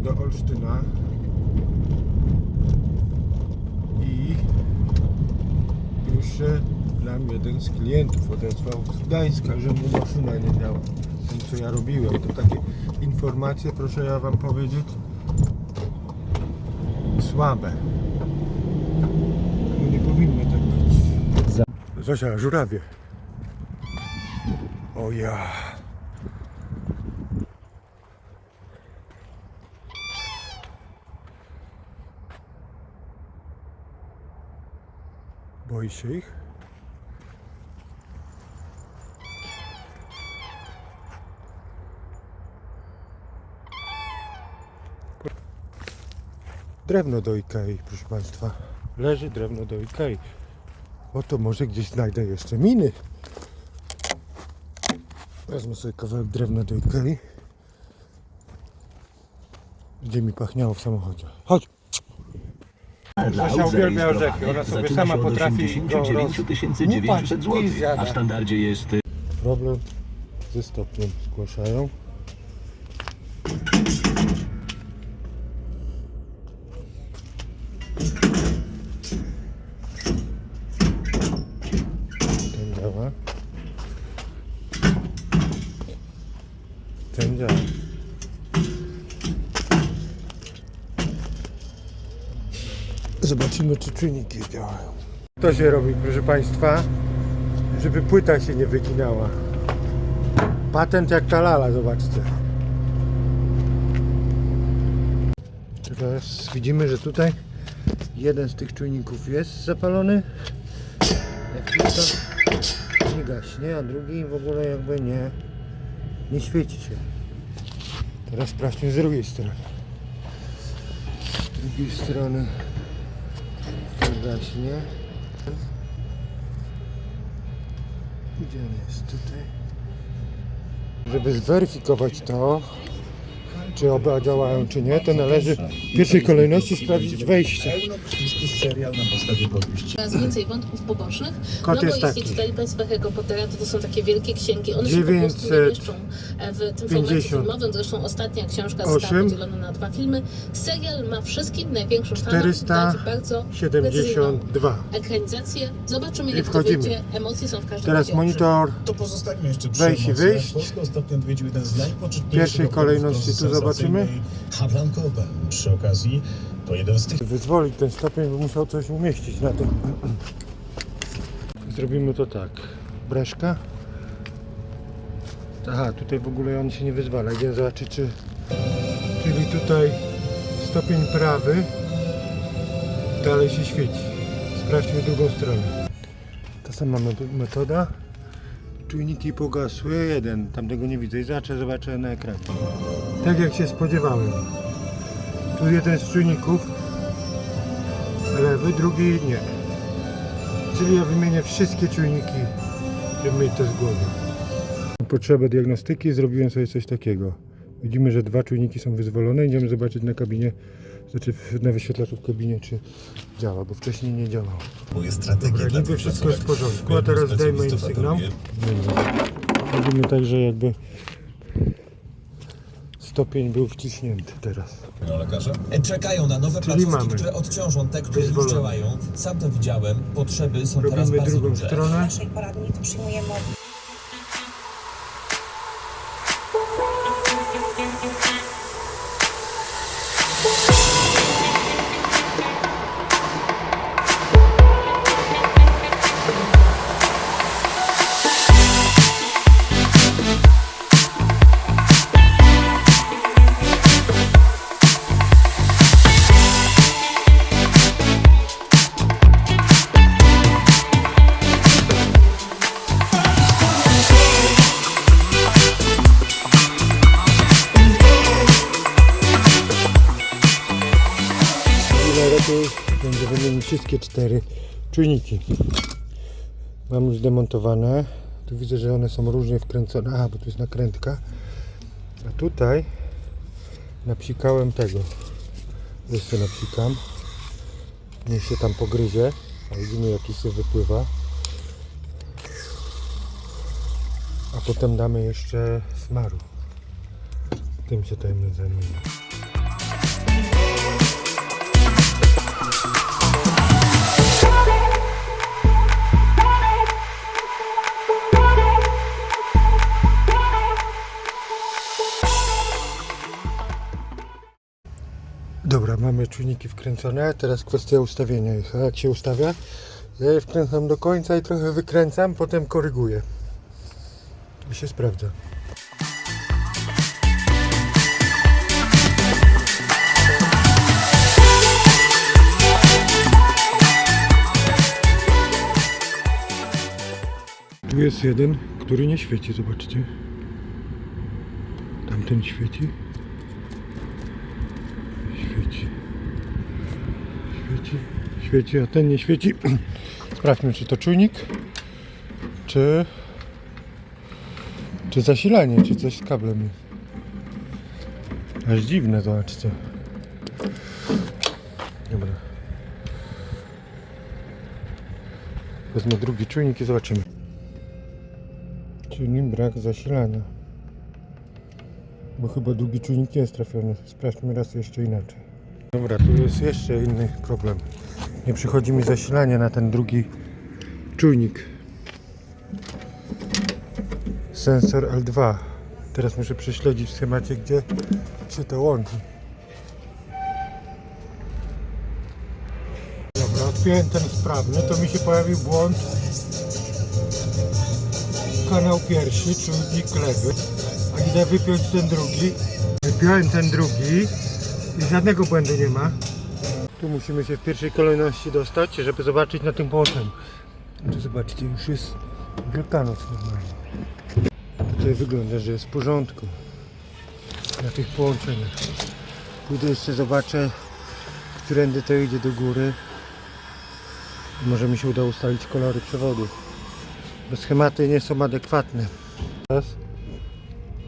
Do Olsztyna i już się nam jeden z klientów odezwał z Gdańska, że mu maszyna nie działa. Tym co ja robiłem, to takie informacje, proszę ja wam powiedzieć, słabe. No nie powinno tak być. Zosia, żurawie. O ja. Się ich? Drewno do Ikei, proszę Państwa. Leży drewno do Ikei. Oto może gdzieś znajdę jeszcze miny. Wezmę sobie kawałek drewna do Ikei. Gdzie mi pachniało w samochodzie. Chodź! Zosia uwielbia orzechy. Ona sobie sama potrafi go roz... 9 900 zł, a w standardzie jest Problem ze stopniem zgłaszają. Zobaczymy, czy czujniki działają. To się robi, proszę Państwa, żeby płyta się nie wyginała. Patent jak ta lala, zobaczcie. Teraz widzimy, że tutaj jeden z tych czujników jest zapalony. Jak nie gaśnie, a drugi w ogóle jakby nie, nie świeci się. Teraz sprawdźmy z drugiej strony. Z drugiej strony gaśnie. Gdzie on jest? Tutaj. Żeby zweryfikować to, czy oba działają, czy nie, to należy w pierwszej kolejności sprawdzić wejście. serial na podstawie powieści. Coraz więcej wątków pobocznych. No bo jest jeśli taki. czytali Państwo Harry'ego Pottera, to to są takie wielkie księgi. One się po prostu nie mieszczą e, w tym formacie 50. filmowym. Zresztą ostatnia książka została podzielona na dwa filmy. Serial ma wszystkim bardzo precyzyjną 472. ekranizację. Zobaczymy I jak to wchodzimy. wyjdzie. Emocje są w każdym Teraz razie monitor. To pozostańmy jeszcze przy Wejść i emocjach. wyjść. Polskę ostatnio odwiedził jeden z najpoczytniejszych W pierwszej kolejności tu zobaczymy. Havlan Coben. Przy okazji to jeden z tych Wyzwolić ten stopień, bo musiał coś umieścić na tym. Zrobimy to tak. Breszka. Aha, tutaj w ogóle on się nie wyzwala. Idziemy zobaczyć, czy... Czyli tutaj stopień prawy dalej się świeci. Sprawdźmy drugą stronę. Ta sama me- metoda. Czujniki pogasły. Jeden, tamtego nie widzę. I zobaczę, zobaczę na ekranie. Tak jak się spodziewałem. Tu jeden z czujników lewy, drugi nie. Czyli ja wymienię wszystkie czujniki, żeby mieć to z głowy. Potrzebę diagnostyki zrobiłem sobie coś takiego. Widzimy, że dwa czujniki są wyzwolone. Idziemy zobaczyć na kabinie, znaczy na wyświetlaczu w kabinie, czy działa, bo wcześniej nie działało. jest strategia Dobra, dla niby wszystko jest w porządku, a teraz zdejmę im sygnał. Robimy tak, że jakby stopień był wciśnięty teraz. No, lekarza? Czekają na nowe Czyli placówki, mamy. które odciążą te, które już Wyzwolone. działają. Sam to widziałem. Potrzeby są teraz Robimy bardzo drugą duże. W stronę. naszej poradni to przyjmujemy wszystkie cztery czujniki. Mam już zdemontowane. Tu widzę, że one są różnie wkręcone. Aha, bo tu jest nakrętka. A tutaj napsikałem tego. Jeszcze napsikam. Niech się tam pogryzie. A widzimy jaki się wypływa. A potem damy jeszcze smaru. Tym się my zajmiemy. Dobra, mamy czujniki wkręcone, teraz kwestia ustawienia ich. A jak się ustawia? Ja je wkręcam do końca i trochę wykręcam, potem koryguję. I się sprawdza. Tu jest jeden, który nie świeci, zobaczcie. Tamten świeci. Świeci. Świeci. A ten nie świeci. Sprawdźmy, czy to czujnik, czy, czy zasilanie, czy coś z kablem jest. Aż dziwne, zobaczcie. Dobra. Wezmę drugi czujnik i zobaczymy. Czyli brak zasilania. Bo chyba drugi czujnik nie jest trafiony. Sprawdźmy raz jeszcze inaczej. Dobra, tu jest jeszcze inny problem. Nie przychodzi mi zasilanie na ten drugi czujnik. Sensor L2. Teraz muszę prześledzić w schemacie, gdzie się to łączy. Dobra, odpiąłem ten sprawny, to mi się pojawił błąd. Kanał pierwszy, czujnik lewy. A idę wypiąć ten drugi. Wypiąłem ten drugi i żadnego błędu nie ma. Tu musimy się w pierwszej kolejności dostać, żeby zobaczyć na tym połączeniu. Tu zobaczcie, już jest Wielkanoc normalnie. Tutaj wygląda, że jest w porządku na tych połączeniach. Pójdę jeszcze zobaczę, którędy to idzie do góry. Może mi się uda ustalić kolory przewodu. Bo schematy nie są adekwatne. Teraz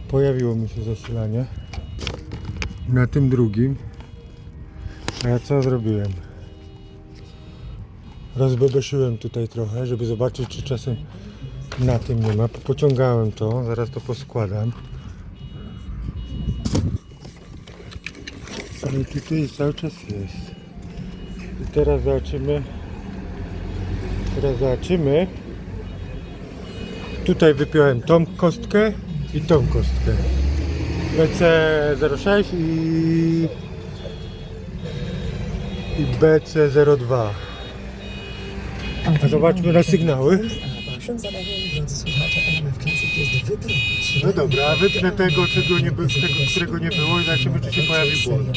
pojawiło mi się zasilanie na tym drugim. A ja co zrobiłem? Rozbebeszyłem tutaj trochę, żeby zobaczyć, czy czasem na tym nie ma. Pociągałem to, zaraz to poskładam. Ale tutaj cały czas jest. I teraz zobaczymy. Teraz zobaczymy. Tutaj wypiąłem tą kostkę i tą kostkę. BC06 i, i BC02. A zobaczmy na sygnały. No dobra, wypnę tego, czego nie było, tego, którego nie było i zobaczymy, czy się pojawi błąd.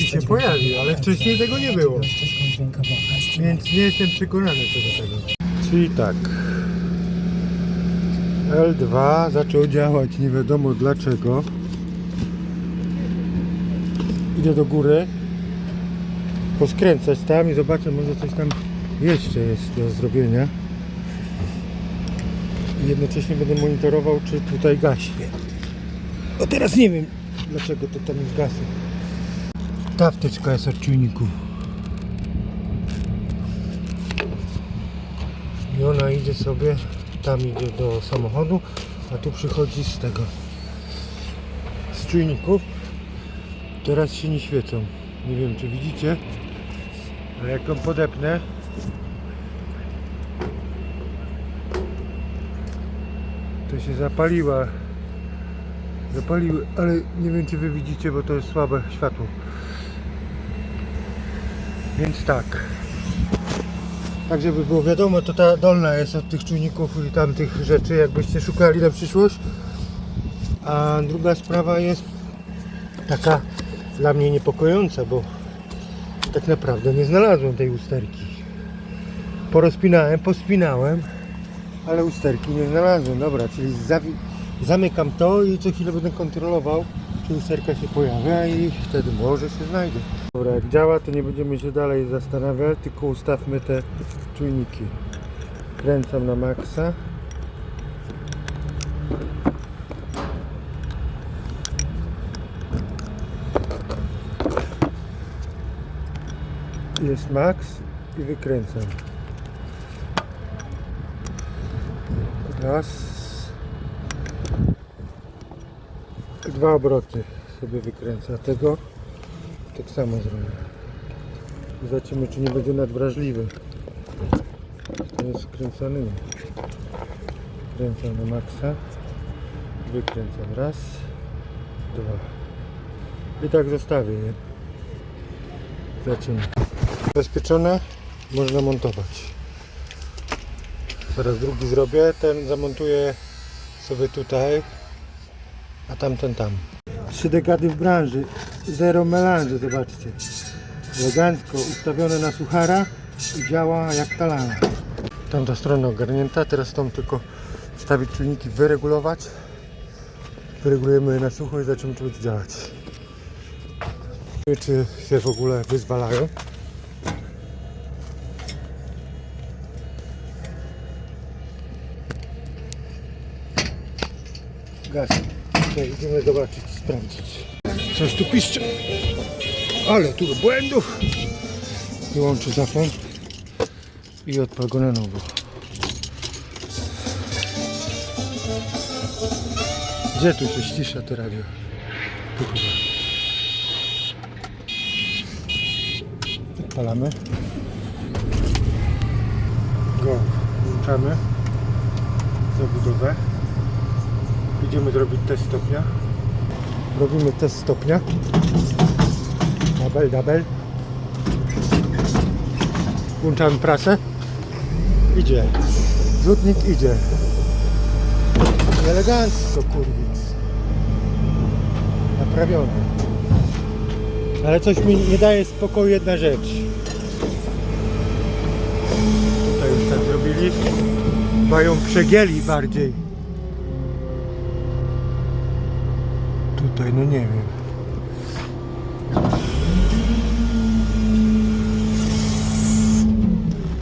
I się pojawił, ale wcześniej tego nie było. Więc nie jestem przekonany co do tego. Czyli tak. L2 zaczął działać nie wiadomo dlaczego. Idę do góry. Poskręcać tam i zobaczę, może coś tam jeszcze jest do zrobienia. I jednocześnie będę monitorował, czy tutaj gaśnie. O teraz nie wiem, dlaczego to tam jest gasy. Ta wtyczka jest od czujniku. I ona idzie sobie, tam idzie do samochodu, a tu przychodzi z tego. Z czujników. Teraz się nie świecą. Nie wiem czy widzicie, ale jak ją podepnę, to się zapaliła. Zapaliły, ale nie wiem czy wy widzicie, bo to jest słabe światło. Więc tak. Tak żeby było wiadomo, to ta dolna jest od tych czujników i tamtych rzeczy, jakbyście szukali na przyszłość. A druga sprawa jest taka dla mnie niepokojąca, bo tak naprawdę nie znalazłem tej usterki. Porozpinałem, pospinałem, ale usterki nie znalazłem. Dobra, czyli zamykam to i co chwilę będę kontrolował, czy usterka się pojawia i wtedy może się znajdzie. Dobra, jak działa, to nie będziemy się dalej zastanawiać, tylko ustawmy te czujniki. Kręcam na maksa. Jest max i wykręcam. Raz. Dwa obroty sobie wykręca tego. tak samo zrobię. Zobaczymy, czy nie będzie nadwrażliwy. To jest skręcony. Kręcam na maksa. Wykręcam raz, dwa. I tak zostawię je. Zaczynamy. Zabezpieczone, można montować. Zaraz drugi zrobię, ten zamontuję sobie tutaj, a tamten tam. Trzy dekady w branży, zero melanży, zobaczcie. Elegancko ustawione na suchara i działa jak talana. Tamta strona ogarnięta, teraz tą tylko wstawić czujniki, wyregulować. Wyregulujemy je na sucho i czy będzie działać. Czy się w ogóle wyzwalają. Gaz. Okay, idziemy zobaczyć, sprawdzić. Coś tu piszcze. Ale tu błędów. Wyłączę zapłon i odpal na nowo. Gdzie tu się ścisza to radio? Tu chyba. Odpalamy. Go. Włączamy. Zabudowę. Idziemy zrobić test stopnia. Robimy test stopnia. Double, double. Włączamy prasę. Idzie. Rzutnik idzie. Elegancko, kurwic. Naprawiony. Ale coś mi nie daje spokoju jedna rzecz. Tutaj już tak zrobili. Mają przegięli bardziej. Tutaj, no nie wiem.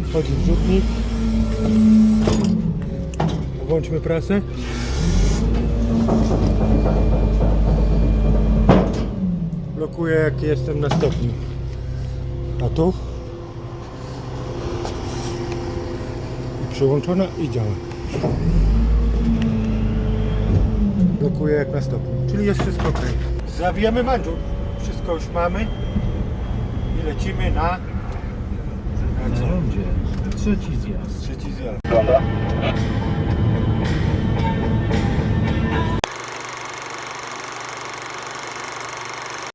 Wchodzi wrzutnik. Włączmy prasę. Blokuję jak jestem na stopniu. A tu? I przyłączona i działa. Blokuję jak na stopniu. Czyli jest wszystko ok. Zawijamy manżur. Wszystko już mamy. I lecimy na... Na co? rondzie. Trzeci zjazd. Trzeci zjazd.